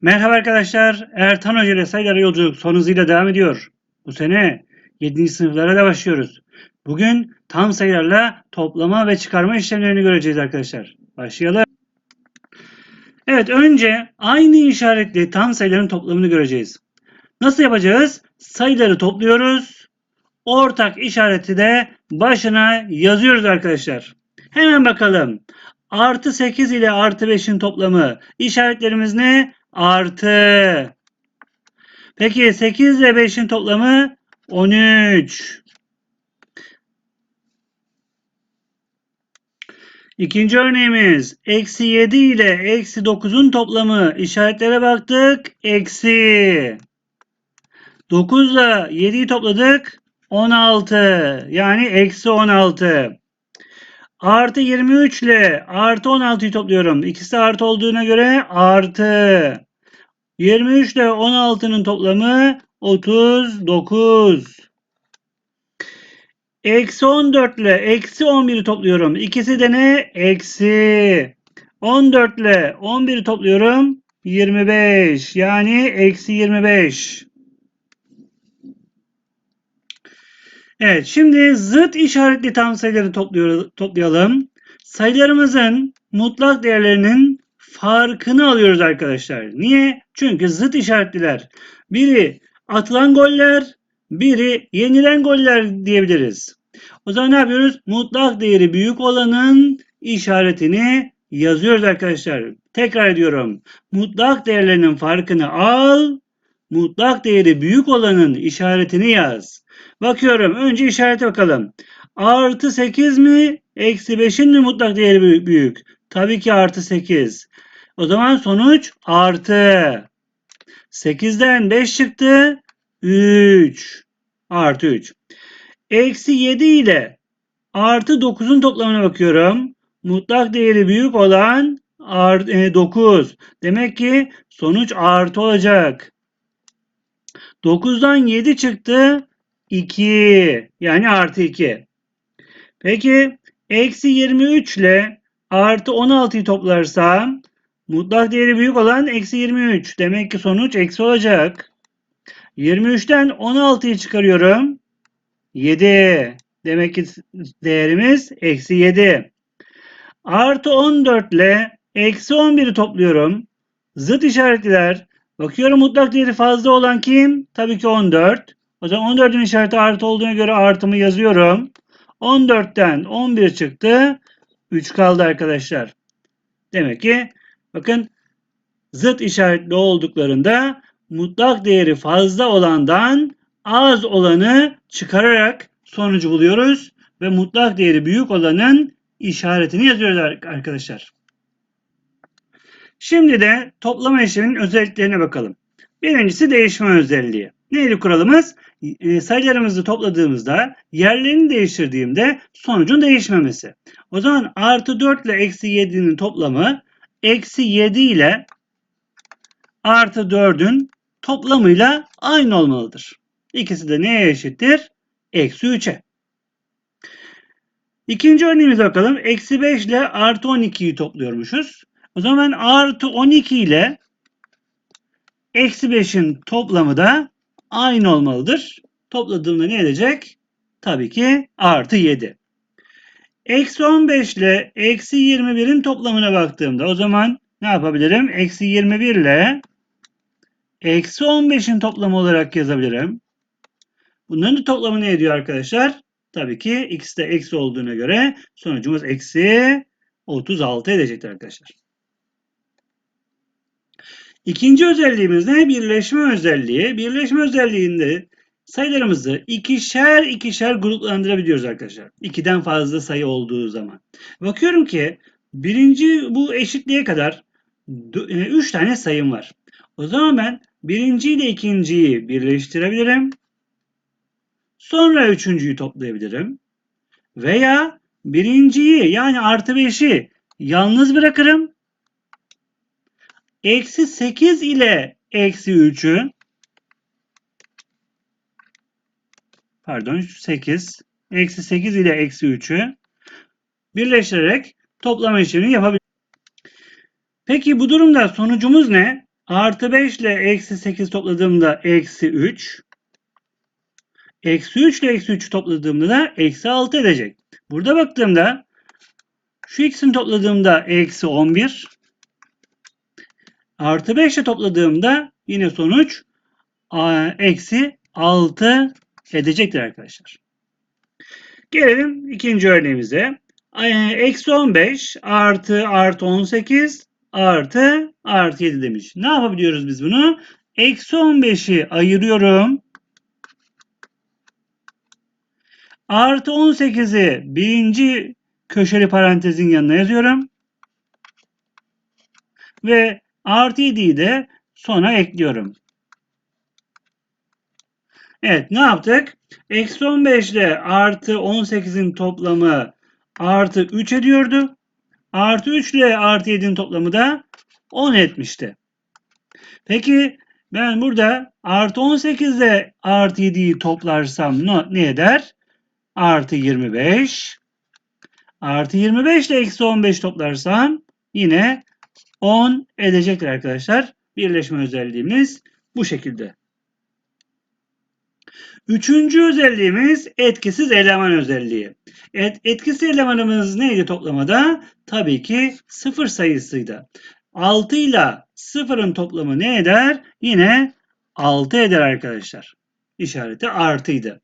Merhaba arkadaşlar. Ertan Hoca ile sayılara yolculuk son hızıyla devam ediyor. Bu sene 7. sınıflara da başlıyoruz. Bugün tam sayılarla toplama ve çıkarma işlemlerini göreceğiz arkadaşlar. Başlayalım. Evet önce aynı işaretli tam sayıların toplamını göreceğiz. Nasıl yapacağız? Sayıları topluyoruz. Ortak işareti de başına yazıyoruz arkadaşlar. Hemen bakalım. Artı 8 ile artı 5'in toplamı. İşaretlerimiz ne? Artı. Peki 8 ile 5'in toplamı 13. İkinci örneğimiz eksi 7 ile eksi 9'un toplamı. İşaretlere baktık. Eksi. 9 ile 7'yi topladık. 16. Yani eksi 16. Artı 23 ile artı 16'yı topluyorum. İkisi artı olduğuna göre artı. 23 ile 16'nın toplamı 39. Eksi 14 ile eksi 11'i topluyorum. İkisi de ne? Eksi. 14 ile 11'i topluyorum. 25. Yani eksi 25. Evet şimdi zıt işaretli tam sayıları toplayalım. Sayılarımızın mutlak değerlerinin farkını alıyoruz arkadaşlar. Niye? Çünkü zıt işaretliler. Biri atılan goller, biri yenilen goller diyebiliriz. O zaman ne yapıyoruz? Mutlak değeri büyük olanın işaretini yazıyoruz arkadaşlar. Tekrar ediyorum. Mutlak değerlerinin farkını al, mutlak değeri büyük olanın işaretini yaz. Bakıyorum. Önce işarete bakalım. Artı 8 mi? Eksi 5'in mi mutlak değeri büyük? Tabii ki artı 8. O zaman sonuç artı. 8'den 5 çıktı. 3. Artı 3. Eksi 7 ile artı 9'un toplamına bakıyorum. Mutlak değeri büyük olan art, e, 9. Demek ki sonuç artı olacak. 9'dan 7 çıktı. 2 yani artı 2. Peki eksi 23 ile artı 16'yı toplarsam mutlak değeri büyük olan eksi 23. Demek ki sonuç eksi olacak. 23'ten 16'yı çıkarıyorum. 7. Demek ki değerimiz eksi 7. Artı 14 ile eksi 11'i topluyorum. Zıt işaretliler. Bakıyorum mutlak değeri fazla olan kim? Tabii ki 14. O zaman 14'ün işareti artı olduğuna göre artımı yazıyorum. 14'ten 11 çıktı. 3 kaldı arkadaşlar. Demek ki bakın zıt işaretli olduklarında mutlak değeri fazla olandan az olanı çıkararak sonucu buluyoruz ve mutlak değeri büyük olanın işaretini yazıyoruz arkadaşlar. Şimdi de toplama işleminin özelliklerine bakalım. Birincisi değişme özelliği. Neydi kuralımız? E, sayılarımızı topladığımızda yerlerini değiştirdiğimde sonucun değişmemesi. O zaman artı 4 ile eksi 7'nin toplamı eksi 7 ile artı 4'ün toplamıyla aynı olmalıdır. İkisi de neye eşittir? Eksi 3'e. İkinci örneğimize bakalım. Eksi 5 ile artı 12'yi topluyormuşuz. O zaman artı 12 ile eksi 5'in toplamı da aynı olmalıdır. Topladığımda ne edecek? Tabii ki artı 7. Eksi 15 ile eksi 21'in toplamına baktığımda o zaman ne yapabilirim? Eksi 21 ile eksi 15'in toplamı olarak yazabilirim. Bunların da toplamı ne ediyor arkadaşlar? Tabii ki x de eksi olduğuna göre sonucumuz eksi 36 edecektir arkadaşlar. İkinci özelliğimiz ne? Birleşme özelliği. Birleşme özelliğinde sayılarımızı ikişer ikişer gruplandırabiliyoruz arkadaşlar. İkiden fazla sayı olduğu zaman. Bakıyorum ki birinci bu eşitliğe kadar e, üç tane sayım var. O zaman ben birinci ile ikinciyi birleştirebilirim. Sonra üçüncüyü toplayabilirim. Veya birinciyi yani artı beşi yalnız bırakırım. Eksi 8 ile eksi 3'ü pardon 8 eksi 8 ile eksi 3'ü birleştirerek toplama işlemini yapabiliriz. Peki bu durumda sonucumuz ne? Artı 5 ile eksi 8 topladığımda eksi 3. Eksi 3 ile eksi 3 topladığımda da eksi 6 edecek. Burada baktığımda şu ikisini topladığımda eksi 11. Artı 5 ile topladığımda yine sonuç eksi 6 edecektir arkadaşlar. Gelelim ikinci örneğimize. Eksi 15 artı artı 18 artı artı 7 demiş. Ne yapabiliyoruz biz bunu? Eksi 15'i ayırıyorum. Artı 18'i birinci köşeli parantezin yanına yazıyorum. Ve artı 7'yi de sona ekliyorum. Evet ne yaptık? Eksi 15 ile artı 18'in toplamı artı 3 ediyordu. Artı 3 ile artı 7'nin toplamı da 10 etmişti. Peki ben burada artı 18 ile artı 7'yi toplarsam ne, ne eder? Artı 25. Artı 25 ile eksi 15 toplarsam yine 10 edecektir arkadaşlar. Birleşme özelliğimiz bu şekilde. Üçüncü özelliğimiz etkisiz eleman özelliği. Et, etkisiz elemanımız neydi toplamada? Tabii ki sıfır sayısıydı. 6 ile sıfırın toplamı ne eder? Yine 6 eder arkadaşlar. İşareti artıydı.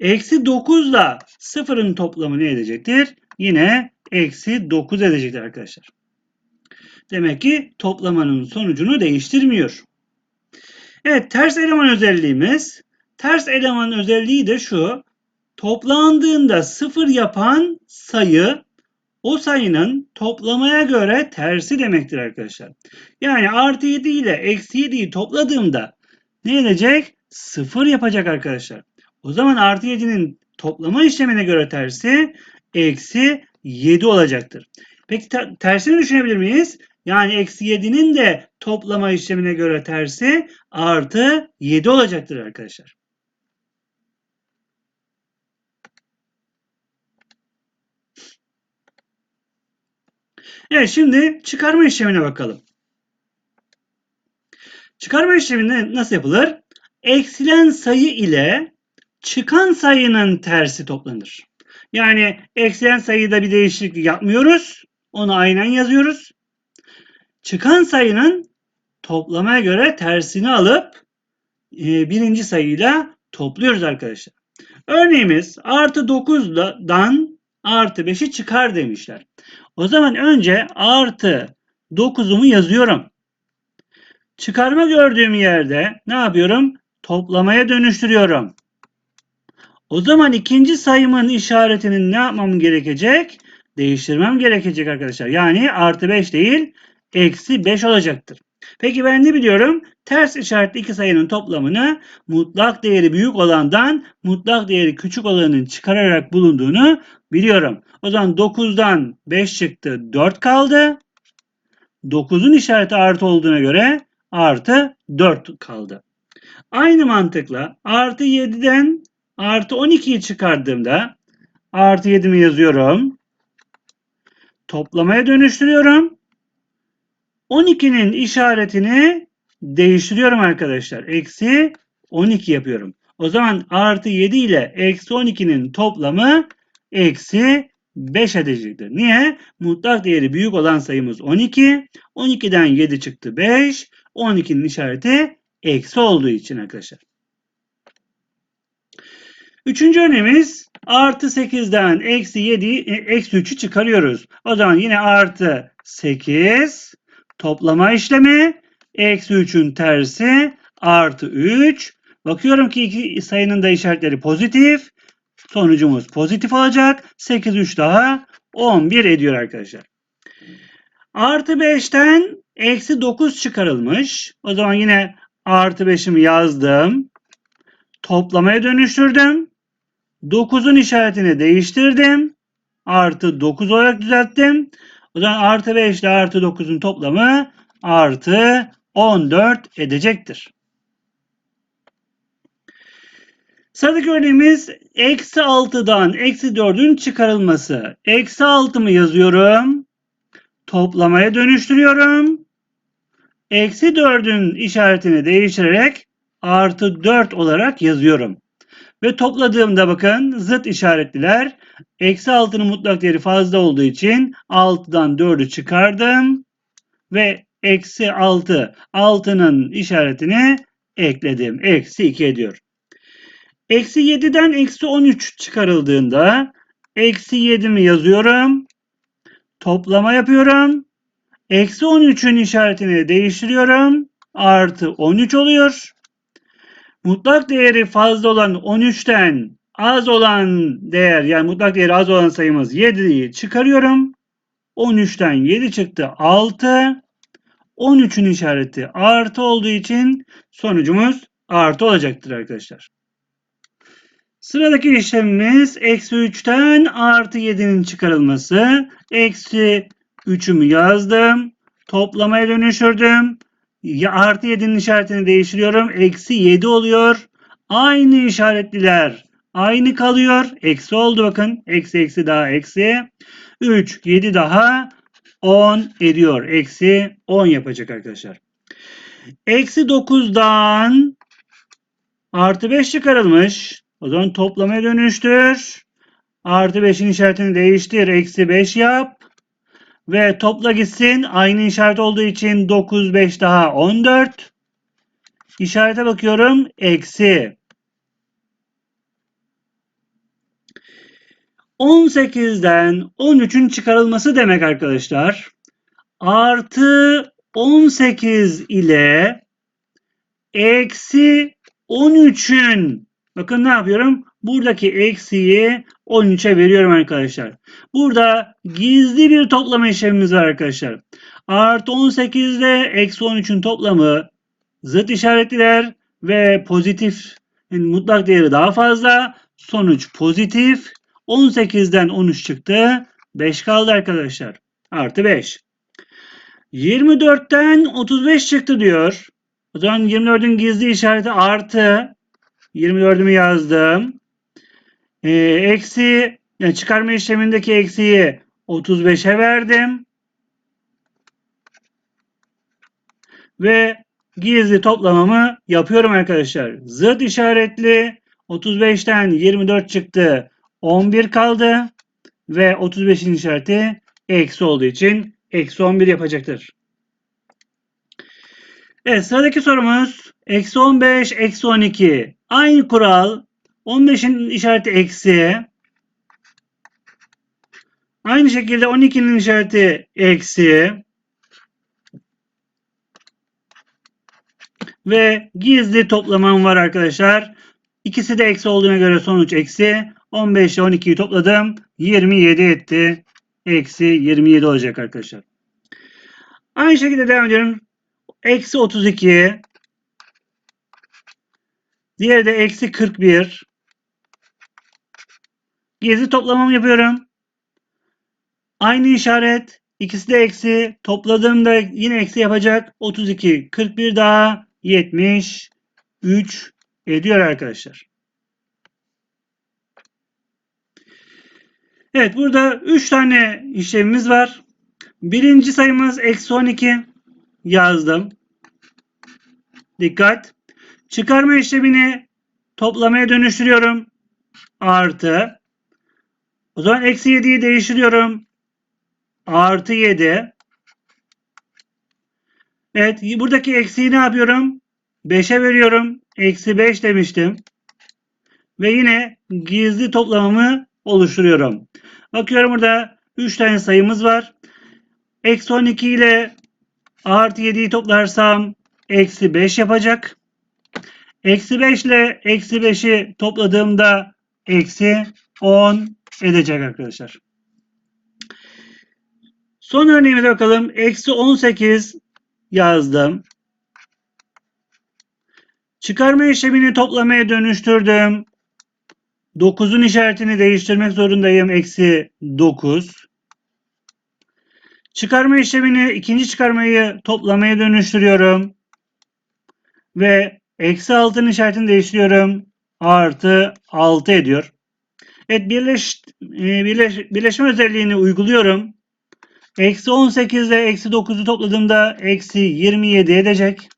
Eksi 9 ile sıfırın toplamı ne edecektir? Yine eksi 9 edecektir arkadaşlar. Demek ki toplamanın sonucunu değiştirmiyor. Evet ters eleman özelliğimiz Ters eleman özelliği de şu. Toplandığında sıfır yapan sayı o sayının toplamaya göre tersi demektir arkadaşlar. Yani artı 7 ile eksi 7'yi topladığımda ne edecek? Sıfır yapacak arkadaşlar. O zaman artı 7'nin toplama işlemine göre tersi eksi 7 olacaktır. Peki tersini düşünebilir miyiz? Yani eksi 7'nin de toplama işlemine göre tersi artı 7 olacaktır arkadaşlar. Evet şimdi çıkarma işlemine bakalım. Çıkarma işleminde nasıl yapılır? Eksilen sayı ile çıkan sayının tersi toplanır. Yani eksilen sayıda bir değişiklik yapmıyoruz. Onu aynen yazıyoruz. Çıkan sayının toplamaya göre tersini alıp e, birinci sayıyla topluyoruz arkadaşlar. Örneğimiz artı 9'dan artı 5'i çıkar demişler. O zaman önce artı 9'umu yazıyorum. Çıkarma gördüğüm yerde ne yapıyorum? Toplamaya dönüştürüyorum. O zaman ikinci sayımın işaretini ne yapmam gerekecek? Değiştirmem gerekecek arkadaşlar. Yani artı 5 değil eksi 5 olacaktır. Peki ben ne biliyorum? Ters işaretli iki sayının toplamını mutlak değeri büyük olandan mutlak değeri küçük olanın çıkararak bulunduğunu biliyorum. O zaman 9'dan 5 çıktı 4 kaldı. 9'un işareti artı olduğuna göre artı 4 kaldı. Aynı mantıkla artı 7'den artı 12'yi çıkardığımda artı 7'mi yazıyorum. Toplamaya dönüştürüyorum. 12'nin işaretini değiştiriyorum arkadaşlar. Eksi 12 yapıyorum. O zaman artı 7 ile eksi 12'nin toplamı eksi 5 edecektir. Niye? Mutlak değeri büyük olan sayımız 12. 12'den 7 çıktı 5. 12'nin işareti eksi olduğu için arkadaşlar. Üçüncü örneğimiz artı 8'den eksi 7 e, eksi 3'ü çıkarıyoruz. O zaman yine artı 8 toplama işlemi eksi 3'ün tersi artı 3. Bakıyorum ki iki sayının da işaretleri pozitif. Sonucumuz pozitif olacak. 8 3 daha 11 ediyor arkadaşlar. Artı 5'ten eksi 9 çıkarılmış. O zaman yine artı 5'imi yazdım. Toplamaya dönüştürdüm. 9'un işaretini değiştirdim. Artı 9 olarak düzelttim. O zaman artı 5 ile artı 9'un toplamı artı 14 edecektir. Sıradaki örneğimiz eksi 6'dan eksi 4'ün çıkarılması. Eksi 6'mı yazıyorum. Toplamaya dönüştürüyorum. Eksi 4'ün işaretini değiştirerek artı 4 olarak yazıyorum. Ve topladığımda bakın zıt işaretliler. Eksi 6'nın mutlak değeri fazla olduğu için 6'dan 4'ü çıkardım. Ve eksi 6 6'nın işaretini ekledim. Eksi 2 ediyor. Eksi 7'den eksi 13 çıkarıldığında eksi 7'mi yazıyorum. Toplama yapıyorum. Eksi 13'ün işaretini değiştiriyorum. Artı 13 oluyor. Mutlak değeri fazla olan 13'ten az olan değer yani mutlak değeri az olan sayımız 7'yi çıkarıyorum. 13'ten 7 çıktı 6. 13'ün işareti artı olduğu için sonucumuz artı olacaktır arkadaşlar. Sıradaki işlemimiz eksi 3'ten artı 7'nin çıkarılması. Eksi 3'ümü yazdım. Toplamaya dönüştürdüm. Ya artı 7'nin işaretini değiştiriyorum. Eksi 7 oluyor. Aynı işaretliler aynı kalıyor. Eksi oldu bakın. Eksi eksi daha eksi. 3, 7 daha 10 ediyor. Eksi 10 yapacak arkadaşlar. Eksi 9'dan artı 5 çıkarılmış. O zaman toplamaya dönüştür. Artı 5'in işaretini değiştir. Eksi 5 yap. Ve topla gitsin. Aynı işaret olduğu için 9, 5 daha 14. İşarete bakıyorum. Eksi. 18'den 13'ün çıkarılması demek arkadaşlar. Artı 18 ile eksi 13'ün bakın ne yapıyorum? Buradaki eksiyi 13'e veriyorum arkadaşlar. Burada gizli bir toplama işlemimiz var arkadaşlar. Artı 18 ile eksi 13'ün toplamı zıt işaretliler ve pozitif yani mutlak değeri daha fazla. Sonuç pozitif. 18'den 13 çıktı. 5 kaldı arkadaşlar. Artı 5. 24'ten 35 çıktı diyor. O zaman 24'ün gizli işareti artı. 24'ümü yazdım. Ee, eksi yani çıkarma işlemindeki eksiyi 35'e verdim. Ve gizli toplamamı yapıyorum arkadaşlar. Zıt işaretli 35'ten 24 çıktı. 11 kaldı. Ve 35'in işareti eksi olduğu için eksi 11 yapacaktır. Evet sıradaki sorumuz eksi 15 eksi 12. Aynı kural 15'in işareti eksi. Aynı şekilde 12'nin işareti eksi. Ve gizli toplamam var arkadaşlar. İkisi de eksi olduğuna göre sonuç eksi. 15 ile 12'yi topladım. 27 etti. Eksi 27 olacak arkadaşlar. Aynı şekilde devam ediyorum. Eksi 32. Diğeri de eksi 41. Gizli toplamamı yapıyorum. Aynı işaret. İkisi de eksi. Topladığımda yine eksi yapacak. 32, 41 daha 73 ediyor arkadaşlar. Evet burada 3 tane işlemimiz var. Birinci sayımız eksi 12 yazdım. Dikkat. Çıkarma işlemini toplamaya dönüştürüyorum. Artı. O zaman eksi 7'yi değiştiriyorum. Artı 7. Evet buradaki eksiği ne yapıyorum? 5'e veriyorum. Eksi 5 demiştim. Ve yine gizli toplamımı oluşturuyorum. Bakıyorum burada 3 tane sayımız var. Eksi 12 ile artı 7'yi toplarsam eksi 5 yapacak. Eksi 5 ile eksi 5'i topladığımda eksi 10 edecek arkadaşlar. Son örneğimize bakalım. Eksi 18 yazdım. Çıkarma işlemini toplamaya dönüştürdüm. 9'un işaretini değiştirmek zorundayım. Eksi 9. Çıkarma işlemini ikinci çıkarmayı toplamaya dönüştürüyorum. Ve eksi 6'nın işaretini değiştiriyorum. Artı 6 ediyor. Evet birleş, e, birleş, birleşme özelliğini uyguluyorum. Eksi 18 ile eksi 9'u topladığımda eksi 27 edecek.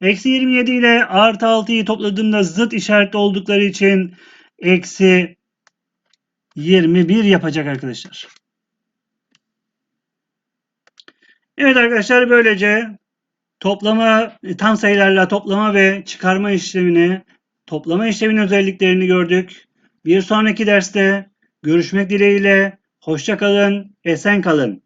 Eksi 27 ile artı 6'yı topladığımda zıt işaretli oldukları için eksi 21 yapacak arkadaşlar. Evet arkadaşlar böylece toplama tam sayılarla toplama ve çıkarma işlemini toplama işleminin özelliklerini gördük. Bir sonraki derste görüşmek dileğiyle hoşça kalın, esen kalın.